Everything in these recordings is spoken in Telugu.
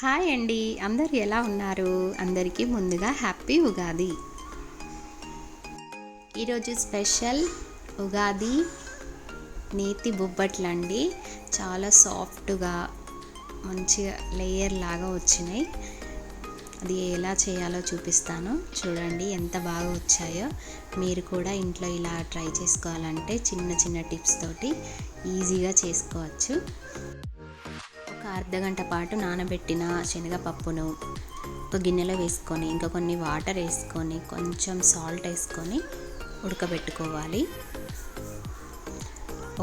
హాయ్ అండి. అందరు ఎలా ఉన్నారు? అందరికీ ముందుగా హ్యాపీ ఉగాది. ఈరోజు స్పెషల్ ఉగాది నేతి బొబ్బట్లు అండి చాలా సాఫ్ట్గా మంచిగా లేయర్ లాగా వచ్చినాయి. అది ఎలా చేయాలో చూపిస్తాను. చూడండి ఎంత బాగా వచ్చాయో. మీరు కూడా ఇంట్లో ఇలా ట్రై చేసుకోవాలంటే చిన్న చిన్న టిప్స్ తోటి ఈజీగా చేసుకోవచ్చు. అర్ధగంట పాటు నానబెట్టిన శనగపప్పును ఒక గిన్నెలో వేసుకొని ఇంకా కొన్ని వాటర్ వేసుకొని కొంచెం సాల్ట్ వేసుకొని ఉడకబెట్టుకోవాలి.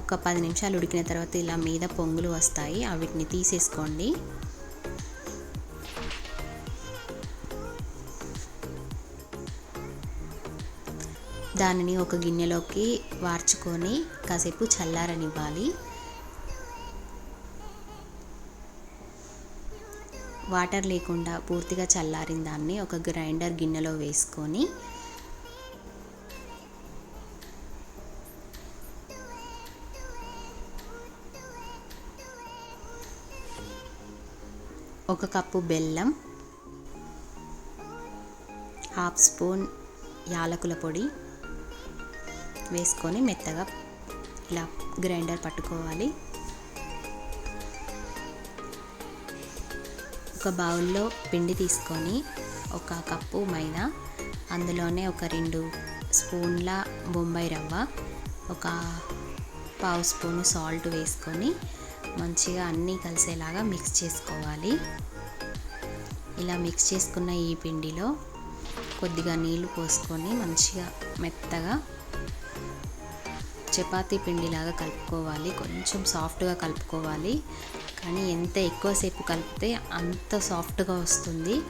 ఒక పది నిమిషాలు ఉడికిన తర్వాత ఇలా మీద పొంగులు వస్తాయి వీటిని తీసేసుకోండి. దానిని ఒక గిన్నెలోకి వార్చుకొని కాసేపు చల్లారనివ్వాలి. వాటర్ లేకుండా పూర్తిగా చల్లారిన దాన్ని ఒక గ్రైండర్ గిన్నెలో వేసుకొని ఒక కప్పు బెల్లం హాఫ్ స్పూన్ యాలకుల పొడి వేసుకొని మెత్తగా ఇలా గ్రైండర్ పట్టుకోవాలి. ఒక బౌల్లో పిండి తీసుకొని ఒక కప్పు మైదా అందులోనే ఒక రెండు స్పూన్ల బొంబాయి రవ్వ ఒక పావు స్పూను సాల్ట్ వేసుకొని మంచిగా అన్నీ కలిసేలాగా మిక్స్ చేసుకోవాలి. ఇలా మిక్స్ చేసుకున్న ఈ పిండిలో కొద్దిగా నీళ్ళు పోసుకొని మంచిగా మెత్తగా చపాతీ పిండిలాగా కలుపుకోవాలి. కొంచెం సాఫ్ట్గా కలుపుకోవాలి. కానీ ఎంత ఎక్కువసేపు కలిపితే అంత సాఫ్ట్గా వస్తుంది.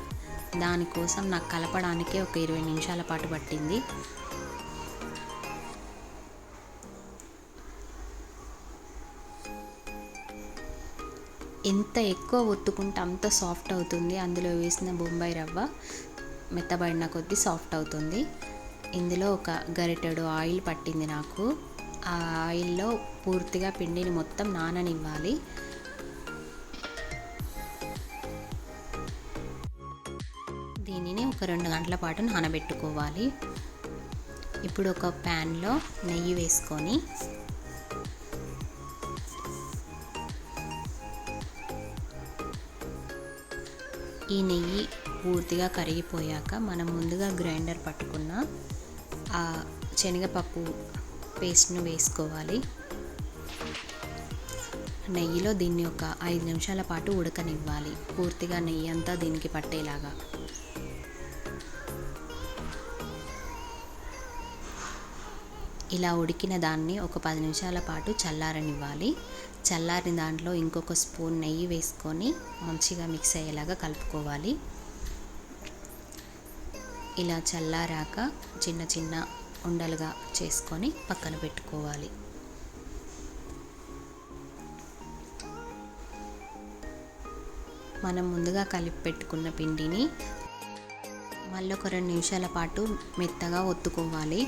దానికోసం నాకు కలపడానికే ఒక ఇరవై నిమిషాల పాటు పట్టింది. ఎంత ఎక్కువ ఒత్తుకుంటే అంత సాఫ్ట్ అవుతుంది. అందులో వేసిన బొంబాయి రవ్వ మెత్తబడిన కొద్దీ సాఫ్ట్ అవుతుంది. ఇందులో ఒక గరిటెడు ఆయిల్ పట్టింది నాకు. ఆ ఆయిల్లో పూర్తిగా పిండిని మొత్తం నాననివ్వాలి. దీనిని ఒక రెండు గంటల పాటు నానబెట్టుకోవాలి. ఇప్పుడు ఒక ప్యాన్లో నెయ్యి వేసుకొని ఈ నెయ్యి పూర్తిగా కరిగిపోయాక మనం ముందుగా గ్రైండర్ పట్టుకున్న ఆ శనగపప్పు పేస్ట్ను వేసుకోవాలి. నెయ్యిలో దీన్ని ఒక ఐదు నిమిషాల పాటు ఉడకనివ్వాలి. పూర్తిగా నెయ్యి అంతా దీనికి పట్టేలాగా. ఇలా ఉడికిన దాన్ని ఒక పది నిమిషాల పాటు చల్లారనివ్వాలి. చల్లారిన దాంట్లో ఇంకొక స్పూన్ నెయ్యి వేసుకొని మంచిగా మిక్స్ అయ్యేలాగా కలుపుకోవాలి. ఇలా చల్లారాక చిన్న చిన్న ఉండలుగా చేసుకొని పక్కన పెట్టుకోవాలి. మనం ముందుగా కలిపి పెట్టుకున్న పిండిని మళ్ళీ ఒక రెండు నిమిషాల పాటు మెత్తగా ఒత్తుకోవాలి.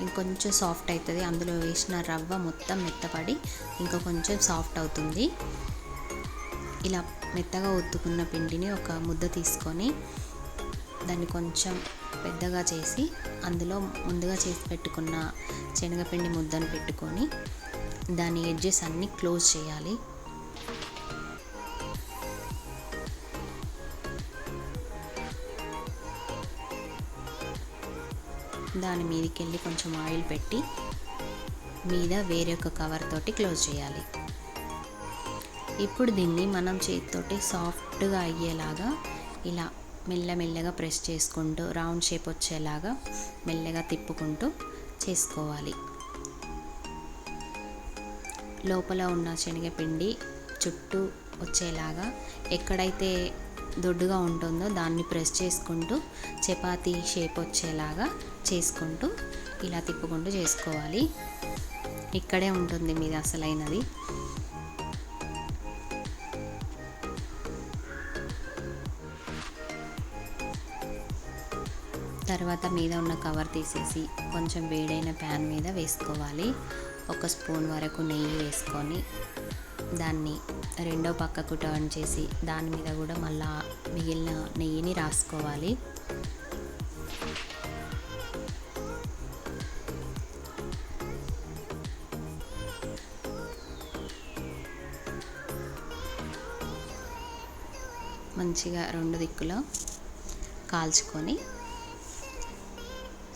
ఇంకొంచెం సాఫ్ట్ అవుతుంది. అందులో వేసిన రవ్వ మొత్తం మెత్తపడి ఇంకా కొంచెం సాఫ్ట్ అవుతుంది. ఇలా మెత్తగా ఒత్తుకున్న పిండిని ఒక ముద్ద తీసుకొని దాన్ని కొంచెం పెద్దగా చేసి అందులో ముందుగా చేసి పెట్టుకున్న శనగపిండి ముద్దను పెట్టుకొని దాని ఎడ్జెస్ అన్నీ క్లోజ్ చేయాలి. దాని మీదకి వెళ్ళి కొంచెం ఆయిల్ పెట్టి మీద వేరే ఒక కవర్ తోటి క్లోజ్ చేయాలి. ఇప్పుడు దీన్ని మనం చేతితోటి సాఫ్ట్గా అయ్యేలాగా ఇలా మెల్లమెల్లగా ప్రెస్ చేసుకుంటూ రౌండ్ షేప్ వచ్చేలాగా మెల్లగా తిప్పుకుంటూ చేసుకోవాలి. లోపల ఉన్న శనగపిండి చుట్టూ వచ్చేలాగా ఎక్కడైతే దొడ్డుగా ఉంటుందో దాన్ని ప్రెస్ చేసుకుంటూ చపాతీ షేప్ వచ్చేలాగా చేసుకుంటూ ఇలా తిప్పుకుంటూ చేసుకోవాలి. ఇక్కడే ఉంటుంది మీది అసలైనది. తర్వాత మీద ఉన్న కవర్ తీసేసి కొంచెం వేడైన ప్యాన్ మీద వేసుకోవాలి. ఒక స్పూన్ వరకు నెయ్యి వేసుకొని దాన్ని రెండో పక్కకు టర్న్ చేసి దాని మీద కూడా మళ్ళా మిగిలిన నెయ్యిని రాసుకోవాలి. మంచిగా రెండు దిక్కులో కాల్చుకొని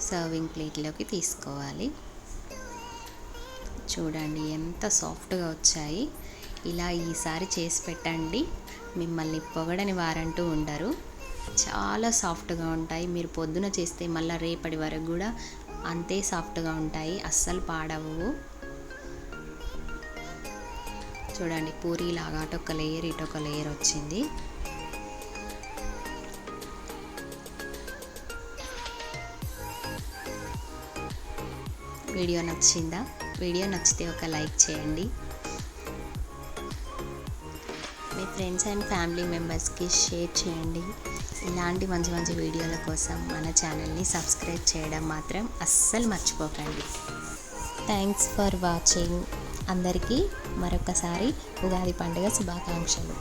సర్వింగ్ ప్లేట్లోకి తీసుకోవాలి. చూడండి ఎంత సాఫ్ట్గా వచ్చాయి. ఇలా ఈసారి చేసి పెట్టండి. మిమ్మల్ని పొగడని వారంటూ ఉండరు. చాలా సాఫ్ట్గా ఉంటాయి. మీరు పొద్దున చేస్తే మళ్ళీ రేపటి వరకు కూడా అంతే సాఫ్ట్గా ఉంటాయి. అస్సలు పాడవు చూడండి పూరి లాగా అటొక లేయర్ ఇటొక లేయర్ వచ్చింది. వీడియో నచ్చిందా? వీడియో నచ్చితే ఒక లైక్ చేయండి. ఫ్రెండ్స్ అండ్ ఫ్యామిలీ మెంబర్స్కి షేర్ చేయండి. ఇలాంటి మంచి మంచి వీడియోల కోసం మన ఛానల్ని సబ్స్క్రైబ్ చేయడం మాత్రం అస్సలు మర్చిపోకండి. థ్యాంక్స్ ఫర్ వాచింగ్ అందరికీ మరొకసారి ఉగాది పండుగ శుభాకాంక్షలు.